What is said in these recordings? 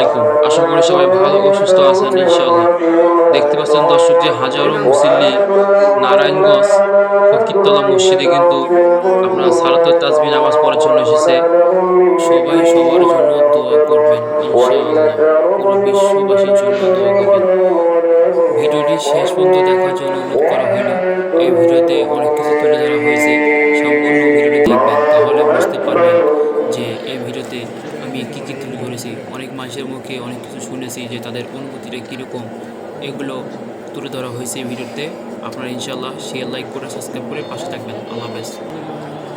আলাইকুম। আশা করি সবাই ভালো ও সুস্থ আছেন, ইনশাআল্লাহ। দেখতে পাচ্ছেন দর্শক যে হাজারো মুসল্লি নারায়ণগঞ্জ ফকিরতলা মসজিদে কিন্তু আপনার সালাতুল তাজবি নামাজ পড়ার জন্য এসেছে। সবাই সবার জন্য দোয়া করবেন, ইনশাআল্লাহ। পুরো বিশ্ববাসীর জন্য দোয়া করবেন। ভিডিওটি শেষ পর্যন্ত দেখার জন্য অনুরোধ করা হলো। এই ভিডিওতে অনেক কিছু তুলে ধরা হয়েছে। সম্পূর্ণ ভিডিওটি দেখবেন, তাহলে বুঝতে পারবেন কী তুলে ধরেছি অনেক মানুষের মুখে অনেক কিছু শুনেছি যে তাদের অনুভূতিটা কীরকম এগুলো তুলে ধরা হয়েছে এই ভিডিওতে আপনারা ইনশাল্লাহ শেয়ার লাইক করে সাবস্ক্রাইব করে পাশে থাকবেন আল্লাহ হাফেজ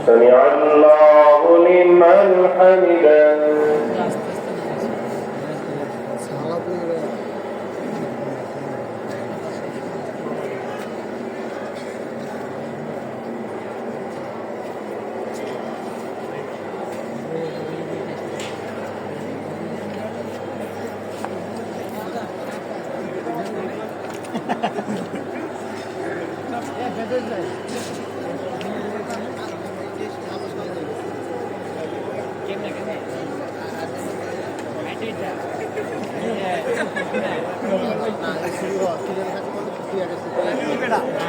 سمع الله لمن حمده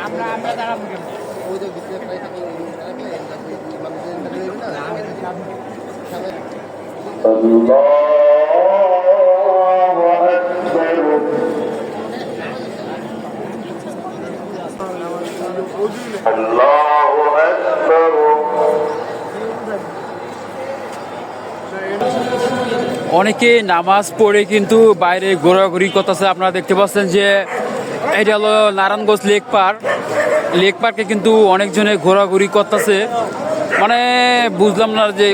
আমরা আমরা দাঁড়াবো ওই যে বিশেষ প্রায় থাকে মানুষের অনেকে নামাজ পড়ে কিন্তু বাইরে ঘোরাঘুরি করতেছে। আপনারা দেখতে পাচ্ছেন যে এটা হলো নারায়ণগঞ্জ লেক পার্ক। লেক পার্কে কিন্তু অনেকজনে ঘোরাঘুরি করতেছে। মানে বুঝলাম না যে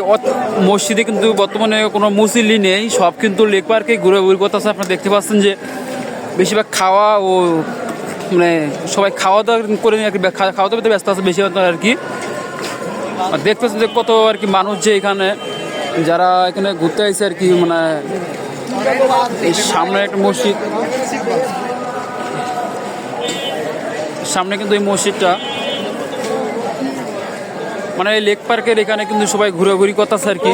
মসজিদে কিন্তু বর্তমানে কোনো মুসল্লি নেই, সব কিন্তু লেক পার্কে ঘোরাঘুরি করতেছে। আপনারা দেখতে পাচ্ছেন যে বেশিরভাগ খাওয়া ও মানে সবাই খাওয়া দাওয়া করে নিয়ে আর কি খাওয়া দাওয়াতে ব্যস্ত আছে বেশিরভাগ আর কি। আর দেখতে পাচ্ছেন যে কত আর কি মানুষ যে এখানে। যারা এখানে ঘুরতে আসছে আর কি মানে এই সামনে একটা মসজিদ। সামনে কিন্তু এই মসজিদটা। মানে এই লেক পার্কের এখানে কিন্তু সবাই ঘোরাঘুরি করতেছে আর কি।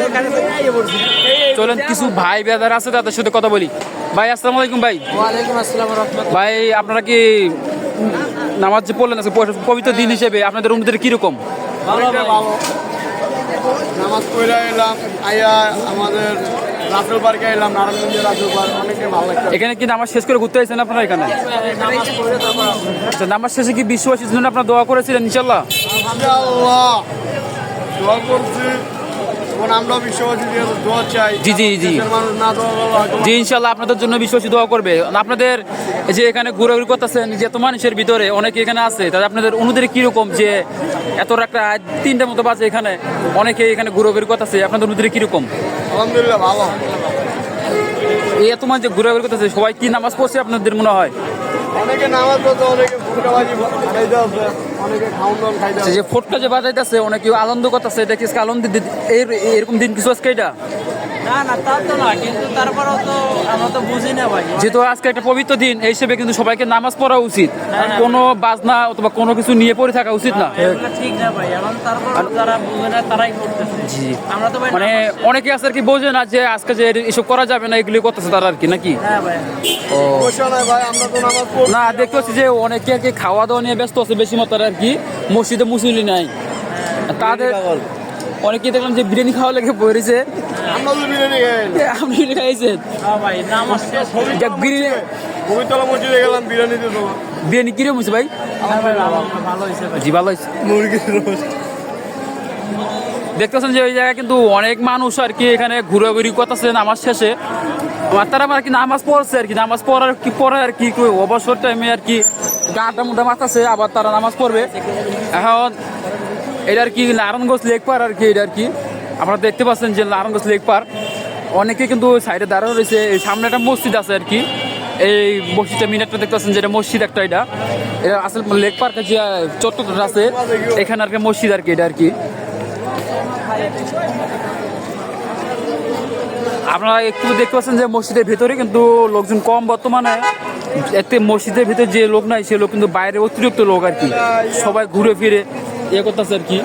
চলেন কিছু ভাই বেদার আছে তাদের সাথে কথা বলি। ভাই আসসালামু আলাইকুম ভাই। ভাই আপনারা কি নামাজ পড়লেন? আজকে প- পবিত্র দিন হিসেবে আপনাদের অনুমতি কীরকম? নামাজ পড়ে এলাম আইয়া আমাদের রাসেল পার্কে এলাম নারায়ণগঞ্জের রাসেল পার্ক অনেকটা ভালো লাগছে। এখানে কি নামাজ শেষ করে ঘুরতে আসছেন আপনারা এখানে? নামাজ আচ্ছা নামাজ শেষে কি বিশ্ববাসীর জন্য আপনার দোয়া করেছিলেন ইনশাল্লাহ দোয়া করছি। জি, জি, জি। জি ইনশাল্লাহ আপনাদের জন্য বিশ্বাসী দোয়া করবে। আপনাদের এই যে এখানে ঘোরাঘুরি করতেছেন যে এত মানুষের ভিতরে অনেকে এখানে আছে তাহলে আপনাদের অনুদের কীরকম যে এত একটা তিনটার মতো বাজে এখানে অনেকে এখানে ঘোরাঘুরি করতেছে আপনাদের অনুদের কীরকম? আলহামদুলিল্লাহ ভালো। এই এত মানুষ যে ঘোরাঘুরি করতেছে সবাই কি নামাজ পড়ছে আপনাদের মনে হয়? অনেকে নামাজ পড়ছে অনেকে আচ্ছা, যে ফোটটা যে বাজাইতেছে অনেকে আনন্দ করতেছে এটা কি আনন্দ এরকম দিন কিছু আজকে এটা? না না তা তো না কিন্তু তারপরেও তো আমরা তো বুঝি না ভাই। যেহেতু আজকে একটা পবিত্র দিন এই হিসেবে কিন্তু সবাইকে নামাজ পড়া উচিত। হ্যাঁ। কোনো বাজনা অথবা কোনো কিছু নিয়ে পড়ে থাকা উচিত না। ঠিক না ভাই এখন তারপর যারা বুঝে না তারাই করতেছে। জি। আমরা তো মানে অনেকে আছে আর কি বোঝে না যে আজকে যে এসব করা যাবে না এগুলি করতেছে তারা আর কি নাকি? হ্যাঁ ভাই। ও। ভাই আমরা তো নামাজ না দেখতে পাচ্ছি যে অনেকে আর কি খাওয়া দাওয়া নিয়ে ব্যস্ত আছে বেশি মাত্রায় আর কি। মসজিদে মুসলি নাই। তাদের অনেকে দেখলাম যে বিরিয়ানি খাওয়া লেগে পড়েছে। আমরা তো বিরিয়ানি খাই আপনি বিরিয়ানি খাইছেন? হ্যাঁ বিরিয়ানি ভূমিতলা মসজিদে গেলাম বিরিয়ানি দিয়ে তোমার বিরিয়ানি কিরম হয়েছে ভাই? হ্যাঁ ভালো ভালো হয়েছে ভাই। জি ভালো হয়েছে। মুরগির রোস্ট। দেখতেছেন যে ওই জায়গায় কিন্তু অনেক মানুষ আর কি এখানে ঘুরাঘুরি করতেছে নামাজ শেষে। আমার তারা আর কি নামাজ পড়ছে আর কি নামাজ পড়ার কি পড়ে আর কি কই অবসর টাইমে আর কি গাটা মুটা মাথাছে আবার তারা নামাজ পড়বে। এখন এটা আর কি নারায়ণগঞ্জ লেক পার আর কি এটা আর কি। আপনারা দেখতে পাচ্ছেন যে নারায়ণগঞ্জ লেক পার্ক, অনেকে কিন্তু সাইডে দাঁড়ানো রয়েছে। এই সামনে একটা মসজিদ আছে আর কি। এই মসজিদটা মিনারটা দেখতে পাচ্ছেন যেটা মসজিদ একটা এটা। এটা আসলে লেক পার্কের যে চত্বরটা আছে। এখানে আর কি মসজিদ আর কি এটা আর কি। আপনারা একটু দেখতে পাচ্ছেন যে মসজিদের ভেতরে কিন্তু লোকজন কম বর্তমানে। এতে মসজিদের ভেতরে যে লোক নাই, সে লোক কিন্তু বাইরে অতিরিক্ত লোক আর কি। সবাই ঘুরে ফিরে ইয়ে করতেছে আর কি।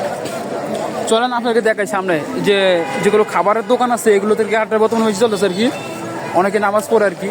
চলেন, আপনাকে দেখাই সামনে। যে যেগুলো খাবারের দোকান আছে, এগুলো থেকে আটটা বর্তমানে বেশি চলতেছে আর কি। অনেকে নামাজ পড়ে আর কি।